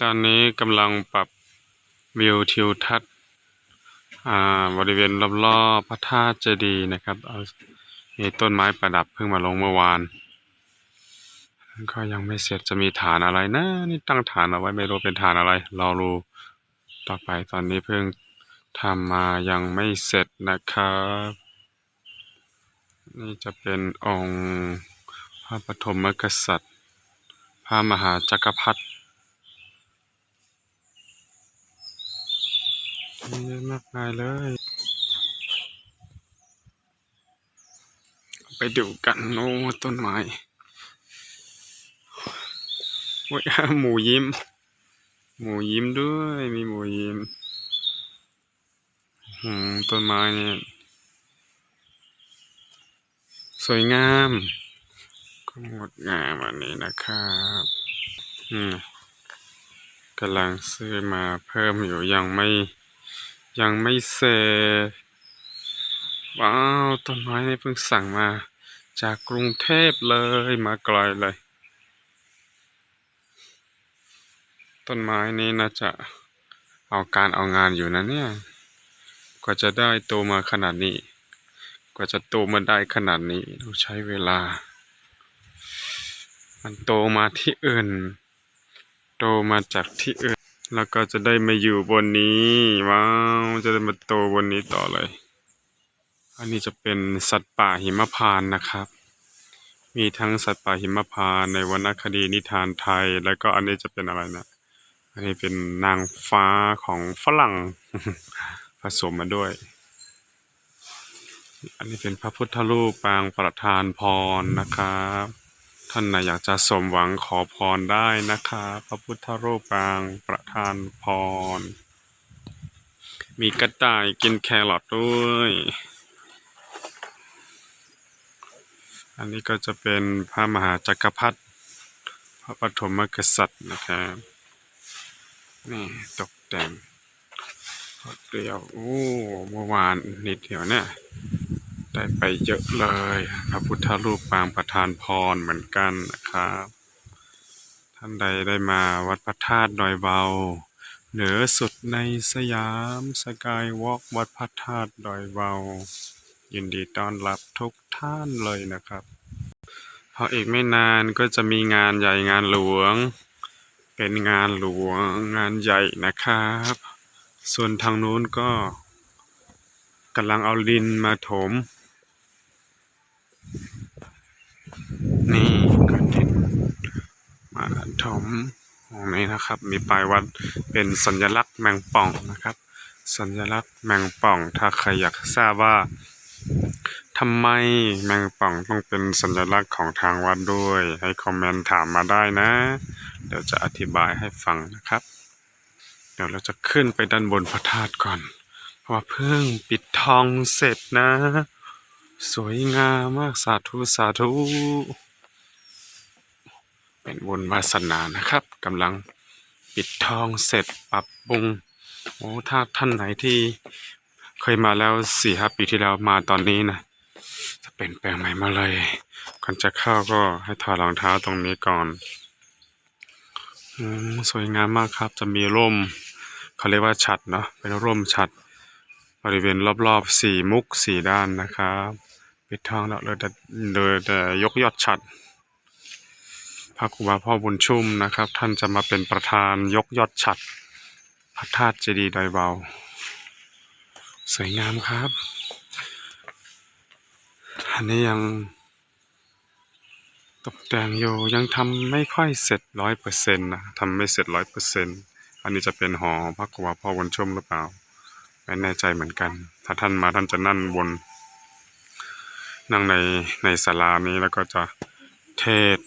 ตอนนี้กำลังปรับวิวทิวทัศน์อ่าบริเวณรอบๆพระธาตุเจดีย์นะครับเอามีต้นไม้ประดับเพิ่งมาลงเมื่อวาน ก็ยังไม่เสร็จจะมีฐานอะไรนะนี่ตั้งฐานเอาไว้ไม่รู้เป็นฐานอะไรรอรู้ต่อไปตอนนี้เพิ่งทำมายังไม่เสร็จนะครับ นี่จะเป็นองค์พระปฐมกษัตริย์ พระมหาจักรพรรดิ มีเยอะมากมายเลย ไปดูกันโอ้ต้นไม้โอ้ยหมูยิ้ม หมูยิ้มด้วยมีหมูยิ้มอืมต้นไม้เนี่ยสวยงามก็งดงามอันนี้นะครับอืมกำลังซื้อมาเพิ่มอยู่ยังไม่ ยังไม่เสร็จ ว้าว ต้นไม้นี่เพิ่งสั่งมา จากกรุงเทพเลยมาไกลเลย ต้นไม้นี้น่าจะเอาการเอางานอยู่นะเนี่ย กว่าจะได้โตมาขนาดนี้ กว่าจะโตมาได้ขนาดนี้ต้องใช้เวลา มันโตมาที่อื่น โตมาจากที่อื่น แล้วก็จะได้มาอยู่บนนี้ว้าวจะได้มาโตบนนี้ต่อเลย อันนี้จะเป็นสัตว์ป่าหิมพานต์นะครับ มีทั้งสัตว์ป่าหิมพานต์ในวรรณคดีนิทานไทย แล้วก็อันนี้จะเป็นอะไรนะอันนี้เป็นนางฟ้าของฝรั่งผสมมาด้วย อันนี้เป็นพระพุทธรูปปางประทานพรนะครับ ท่านไหนอยากจะสมหวังขอพรได้นะครับพระพุทธรูปปางประทานพร มีกระต่ายกินแครอทด้วย อันนี้ก็จะเป็นพระมหาจักรพรรดิพระปฐมกษัตริย์นะครับนี่ตกแต่งพอเดียว โอ้ เมื่อวานนิดเดียวเนี่ย ได้ไปเยอะเลย พระพุทธรูปปางประทานพรเหมือนกันนะครับ ท่านใดได้มาวัดพระธาตุดอยเบา เหนือสุดในสยามสกายวอล์กวัดพระธาตุดอยเบา ยินดีต้อนรับทุกท่านเลยนะครับ พออีกไม่นานก็จะมีงานใหญ่งานหลวง เป็นงานหลวงงานใหญ่นะครับ ส่วนทางนู้นก็กำลังเอาดินมาถม นี่ก็ดินมา ถมตรงนี้นะครับ มีป้ายวัดเป็นสัญลักษณ์แมงป่องนะครับ สัญลักษณ์แมงป่อง ถ้าใครอยากทราบว่าทำไมแมงป่องต้องเป็นสัญลักษณ์ของทางวัดด้วย ให้คอมเมนต์ถามมาได้นะ เดี๋ยวจะอธิบายให้ฟังนะครับ เดี๋ยวเราจะขึ้นไปด้านบนพระธาตุก่อน เพราะว่าเพิ่งปิดทองเสร็จนะ สวยงามมากสาธุสาธุ เป็นบุญวาสนานะครับกำลังปิดทองเสร็จปรับปรุงโอ้ถ้าท่านไหนที่เคยมาแล้วสี่ห้าปีที่แล้วมาตอนนี้นะจะเป็นแปลงใหม่มาเลยก่อนจะเข้าก็ให้ถอดรองเท้าตรงนี้ก่อนอสวยงามมากครับ จะมีร่มเขาเรียกว่าฉัดเนาะเป็นร่มฉัดบริเวณรอบๆสี่มุกสี่ด้านนะครับ ปิดทองแล้วเลยแต่เลยแต่ยกยอดฉัด พระครูบาพ่อบุญชุ่มนะครับ ท่านจะมาเป็นประธานยกยอดฉัดพระธาตุเจดีย์ดอยเบา สวยงามครับ อันนี้ยังตกแต่งอยู่ยังทำไม่ค่อยเสร็จร้อยเปอร์เซ็นต์นะทำไม่เสร็จร้อยเปอร์เซ็นต์อันนี้จะเป็นหอพระครูบาพ่อบุญชุ่มหรือเปล่าไม่แน่ใจเหมือนกัน ถ้าท่านมาท่านจะนั่งบนนั่งในในศาลานี้แล้วก็จะเทศ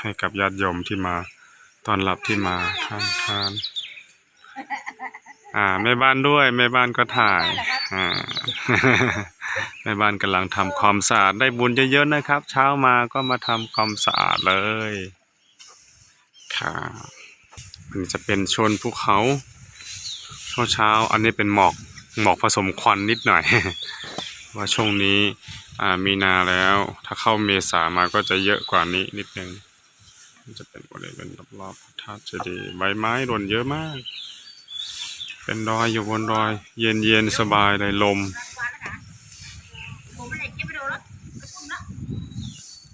ให้กับญาติโยมที่มาตอนรับที่มาทานทาน อ่าแม่บ้านด้วยแม่บ้านก็ถ่ายอ่าแม่บ้านกำลังทำความสะอาดได้บุญเยอะๆนะครับ เช้ามาก็มาทำความสะอาดเลยครับอันจะเป็นชนภูเขาเช้าเช้าอันนี้เป็นหมอกหมอกผสมควันนิดหน่อย ว่าช่วงนี้อ่ามีนาแล้ว ถ้าเข้าเมษามาก็จะเยอะกว่านี้นิดนึง จะเป็นบริเวณรอบๆพระธาตุเจดีย์ใบไม้หล่นเยอะมาก เป็นรอยอยู่บนรอย เย็นเย็นๆสบายเลยลม